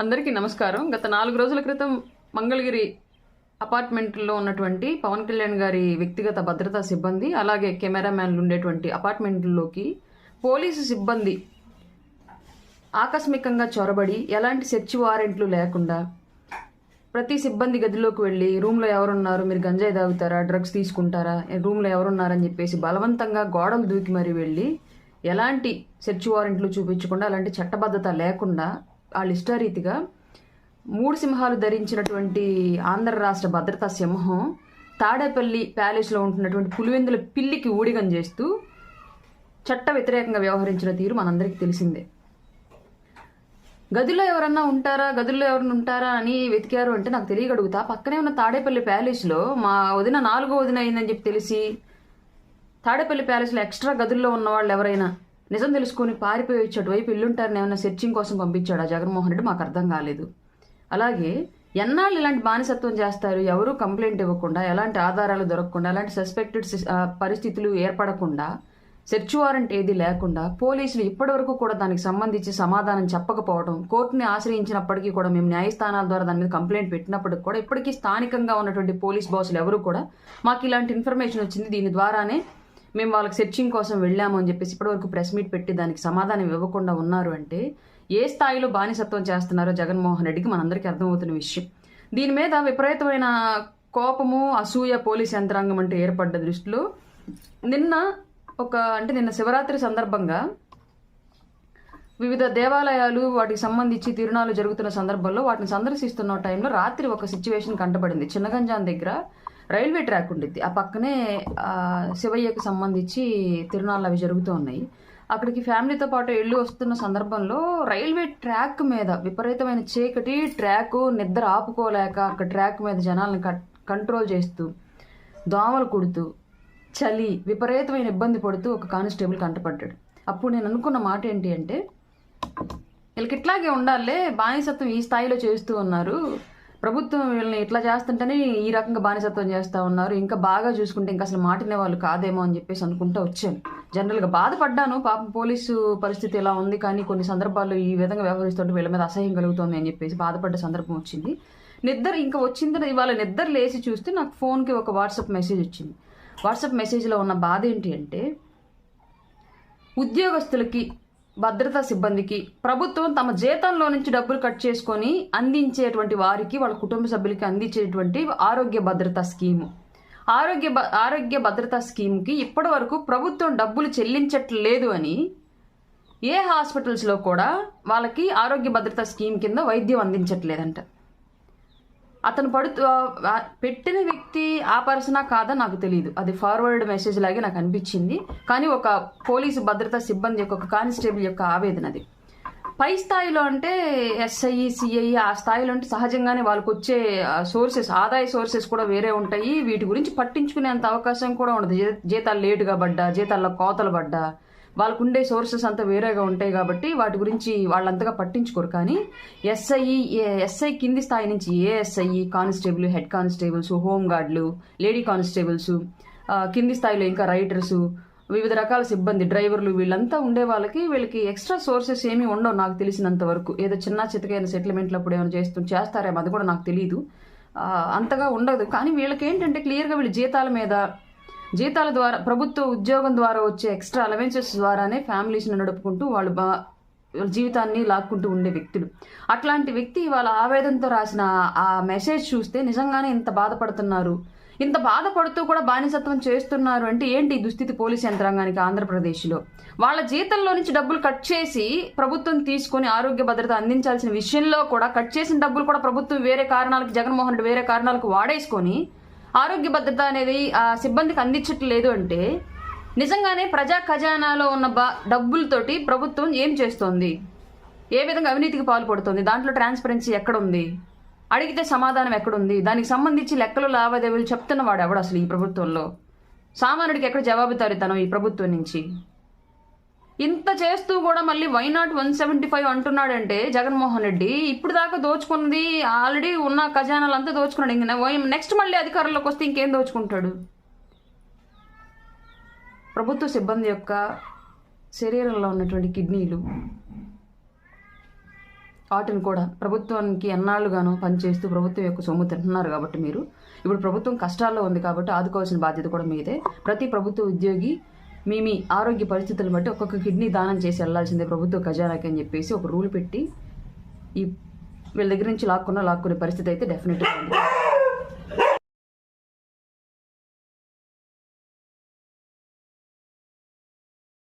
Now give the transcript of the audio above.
అందరికీ నమస్కారం. గత నాలుగు రోజుల క్రితం మంగళగిరి అపార్ట్మెంట్లో ఉన్నటువంటి పవన్ కళ్యాణ్ గారి వ్యక్తిగత భద్రతా సిబ్బంది అలాగే కెమెరామ్యాన్లు ఉండేటువంటి అపార్ట్మెంట్లోకి పోలీసు సిబ్బంది ఆకస్మికంగా చొరబడి ఎలాంటి సెర్చ్ వారెంట్లు లేకుండా ప్రతి సిబ్బంది గదిలోకి వెళ్ళి రూమ్లో ఎవరున్నారు? మీరు గంజాయి తాగుతారా? డ్రగ్స్ తీసుకుంటారా? రూమ్లో ఎవరున్నారని చెప్పేసి బలవంతంగా గోడలు దూకి మరీ వెళ్ళి ఎలాంటి సెర్చ్ వారెంట్లు చూపించకుండా అలాంటి చట్టబద్ధత లేకుండా వాళ్ళ ఇష్టారీతిగా మూడు సింహాలు ధరించినటువంటి ఆంధ్ర రాష్ట్ర భద్రతా సింహం తాడేపల్లి ప్యాలెస్లో ఉంటున్నటువంటి పులివెందుల పిల్లికి ఊడిగం చేస్తూ చట్ట వ్యతిరేకంగా వ్యవహరించిన తీరు మనందరికీ తెలిసిందే. గదిలో ఎవరన్నా ఉంటారా? గదుల్లో ఎవరన్నా ఉంటారా అని వెతికారు అంటే నాకు తెలియగడుగుతా. పక్కనే ఉన్న తాడేపల్లి ప్యాలెస్లో మా వదిన నాలుగో వదిన అయిందని చెప్పి తెలిసి తాడేపల్లి ప్యాలెస్లో ఎక్స్ట్రా గదుల్లో ఉన్న వాళ్ళు ఎవరైనా నిజం తెలుసుకొని పారిపోయి వచ్చి అటువైపు ఇల్లుంటారని ఏమైనా సెర్చింగ్ కోసం పంపించాడా జగన్మోహన్ రెడ్డి? మాకు అర్థం కాలేదు. అలాగే ఎన్నాళ్ళు ఇలాంటి బానిసత్వం చేస్తారు? ఎవరూ కంప్లైంట్ ఇవ్వకుండా ఎలాంటి ఆధారాలు దొరకకుండా ఎలాంటి సస్పెక్టెడ్ పరిస్థితులు ఏర్పడకుండా సెర్చ్ వారెంట్ ఏది లేకుండా పోలీసులు ఇప్పటివరకు కూడా దానికి సంబంధించి సమాధానం చెప్పకపోవడం కోర్టుని ఆశ్రయించినప్పటికీ కూడా మేము న్యాయస్థానాల ద్వారా దాని మీద కంప్లైంట్ పెట్టినప్పటికి కూడా ఇప్పటికీ స్థానికంగా ఉన్నటువంటి పోలీస్ బాసులు ఎవరు కూడా మాకు ఇలాంటి ఇన్ఫర్మేషన్ వచ్చింది. దీని ద్వారానే మేము వాళ్ళకి సెర్చింగ్ కోసం వెళ్ళాము అని చెప్పేసి ఇప్పటివరకు ప్రెస్ మీట్ పెట్టి దానికి సమాధానం ఇవ్వకుండా ఉన్నారు అంటే ఏ స్థాయిలో బానిసత్వం చేస్తున్నారో జగన్మోహన్ రెడ్డికి మనందరికీ అర్థమవుతున్న విషయం. దీని మీద విపరీతమైన కోపము అసూయ పోలీస్ యంత్రాంగం అంటే ఏర్పడ్డ దృష్టిలో నిన్న ఒక అంటే నిన్న శివరాత్రి సందర్భంగా వివిధ దేవాలయాలు వాటికి సంబంధించి తిరుణాలు జరుగుతున్న సందర్భంలో వాటిని సందర్శిస్తున్న టైంలో రాత్రి ఒక సిచ్యువేషన్ కంటపడింది చిన్నగంజాన్ దగ్గర రైల్వే ట్రాక్ ఉండిద్ది. ఆ పక్కనే శివయ్యకు సంబంధించి తిరునాళ్ళు అవి జరుగుతూ ఉన్నాయి. అక్కడికి ఫ్యామిలీతో పాటు వెళ్ళి వస్తున్న సందర్భంలో రైల్వే ట్రాక్ మీద విపరీతమైన చీకటి ట్రాక్ నిద్ర ఆపుకోలేక అక్కడ ట్రాక్ మీద జనాలను కంట్రోల్ చేస్తూ దోమలు కుడుతూ చలి విపరీతమైన ఇబ్బంది పడుతూ ఒక కానిస్టేబుల్ కంటపడ్డాడు. అప్పుడు నేను అనుకున్న మాట ఏంటి అంటే వీళ్ళకి ఇట్లాగే ఉండాలే బానిసత్వం ఈ స్థాయిలో చేస్తూ ఉన్నారు. ప్రభుత్వం వీళ్ళని ఇట్లా చేస్తుంటేనే ఈ రకంగా బానిసత్వం చేస్తూ ఉన్నారు. ఇంకా బాగా చూసుకుంటే ఇంకా అసలు మాటినే వాళ్ళు కాదేమో అని చెప్పేసి అనుకుంటూ వచ్చాను. జనరల్గా బాధపడ్డాను. పాపం పోలీసు పరిస్థితి ఎలా ఉంది కానీ కొన్ని సందర్భాల్లో ఈ విధంగా వ్యవహరిస్తుంటే వీళ్ళ మీద అసహ్యం కలుగుతోంది అని చెప్పేసి బాధపడ్డ సందర్భం వచ్చింది. నిద్ర ఇంకా వచ్చింది ఇవాళ నిద్ర లేచి చూస్తే నాకు ఫోన్కి ఒక వాట్సాప్ మెసేజ్ వచ్చింది. వాట్సాప్ మెసేజ్లో ఉన్న బాధ ఏంటి అంటే ఉద్యోగస్తులకి భద్రతా సిబ్బందికి. ప్రభుత్వం తమ జీతంలో నుంచి డబ్బులు కట్ చేసుకొని అందించేటువంటి వారికి వాళ్ళ కుటుంబ సభ్యులకి అందించేటువంటి ఆరోగ్య భద్రతా స్కీము. ఆరోగ్య భ- ఆరోగ్య భద్రతా స్కీమ్కి ఇప్పటి వరకు ప్రభుత్వం డబ్బులు చెల్లించట్లేదు అని ఏ హాస్పిటల్స్లో కూడా వాళ్ళకి ఆరోగ్య భద్రతా స్కీమ్ కింద వైద్యం అందించట్లేదంట. అతను పడుతూ పెట్టిన వ్యక్తి ఆ పర్సనా కాదా నాకు తెలియదు అది ఫార్వర్డ్ మెసేజ్ లాగే నాకు అనిపించింది. కానీ ఒక పోలీసు భద్రతా సిబ్బంది యొక్క ఒక కానిస్టేబుల్ యొక్క ఆవేదన అది. పై స్థాయిలో అంటే ఎస్ఐ సిఐ ఆ స్థాయిలో అంటే సహజంగానే వాళ్ళకి వచ్చే సోర్సెస్ ఆదాయ సోర్సెస్ కూడా వేరే ఉంటాయి. వీటి గురించి పట్టించుకునేంత అవకాశం కూడా ఉండదు. జీతాలు లేటుగా పడ్డా జీతాల్లో కోతలు పడ్డా వాళ్ళకు ఉండే సోర్సెస్ అంతా వేరేగా ఉంటాయి కాబట్టి వాటి గురించి వాళ్ళంతగా పట్టించుకోరు. కానీ ఎస్ఐ ఎస్ఐ కింది స్థాయి నుంచి ASI constable head constables home గార్డులు lady constables కింది స్థాయిలో ఇంకా రైటర్స్ వివిధ రకాల సిబ్బంది డ్రైవర్లు వీళ్ళంతా ఉండే వాళ్ళకి వీళ్ళకి ఎక్స్ట్రా సోర్సెస్ ఏమీ ఉండవు నాకు తెలిసినంత వరకు. ఏదో చిన్న చితకైన సెటిల్మెంట్లు అప్పుడు ఏమైనా చేస్తూ చేస్తారేమో అది కూడా నాకు తెలియదు అంతగా ఉండదు. కానీ వీళ్ళకి ఏంటంటే క్లియర్గా వీళ్ళు జీతాల మీద జీతాల ద్వారా ప్రభుత్వ ఉద్యోగం ద్వారా వచ్చే ఎక్స్ట్రా అలవెన్సెస్ ద్వారానే ఫ్యామిలీస్ని నడుపుకుంటూ వాళ్ళు బా జీవితాన్ని లాక్కుంటూ ఉండే వ్యక్తులు. అట్లాంటి వ్యక్తి వాళ్ళ ఆవేదనతో రాసిన ఆ మెసేజ్ చూస్తే నిజంగానే ఇంత బాధపడుతున్నారు. ఇంత బాధపడుతూ కూడా బానిసత్వం చేస్తున్నారు అంటే ఏంటి దుస్థితి పోలీస్ యంత్రాంగానికి ఆంధ్రప్రదేశ్లో? వాళ్ళ జీతంలో నుంచి డబ్బులు కట్ చేసి ప్రభుత్వం తీసుకొని ఆరోగ్య భద్రత అందించాల్సిన విషయంలో కూడా కట్ చేసిన డబ్బులు కూడా ప్రభుత్వం వేరే కారణాలకు జగన్మోహన్ రెడ్డి వేరే కారణాలకు వాడేసుకొని ఆరోగ్య భద్రత అనేది ఆ సిబ్బందికి అందించట్లేదు అంటే నిజంగానే ప్రజా ఖజానాలో ఉన్న బా డబ్బులతోటి ప్రభుత్వం ఏం చేస్తోంది? ఏ విధంగా అవినీతికి పాల్పడుతుంది? దాంట్లో ట్రాన్స్పరెన్సీ ఎక్కడుంది? అడిగితే సమాధానం ఎక్కడుంది? దానికి సంబంధించి లెక్కలు లావాదేవీలు చెప్తున్నవాడు ఎవడు అసలు ఈ ప్రభుత్వంలో? సామాన్యుడికి ఎక్కడ జవాబుదారితనం ఈ ప్రభుత్వం నుంచి? ఇంత చేస్తూ కూడా మళ్ళీ why not one seventy five అంటున్నాడంటే Jaganmohan Reddy. ఇప్పుడు దాకా దోచుకున్నది ఆల్రెడీ ఉన్న ఖజానాలు అంతా దోచుకున్నాడు. ఇంక నెక్స్ట్ మళ్ళీ అధికారంలోకి వస్తే ఇంకేం దోచుకుంటాడు? ప్రభుత్వ సిబ్బంది యొక్క శరీరంలో ఉన్నటువంటి కిడ్నీలు వాటిని కూడా ప్రభుత్వానికి ఎన్నాళ్ళుగానో పనిచేస్తూ ప్రభుత్వం యొక్క సొమ్ము తింటున్నారు కాబట్టి మీరు. ఇప్పుడు ప్రభుత్వం కష్టాల్లో ఉంది కాబట్టి ఆదుకోవాల్సిన బాధ్యత కూడా మీదే. ప్రతి ప్రభుత్వ ఉద్యోగి మీ మీ ఆరోగ్య పరిస్థితులను బట్టి ఒక్కొక్క కిడ్నీ దానం చేసి వెళ్ళాల్సిందే ప్రభుత్వ ఖజానాకి అని చెప్పేసి ఒక రూల్ పెట్టి ఈ వీళ్ళ దగ్గర నుంచి లాక్కున్న లాక్కునే పరిస్థితి అయితే డెఫినెట్గా ఉంది.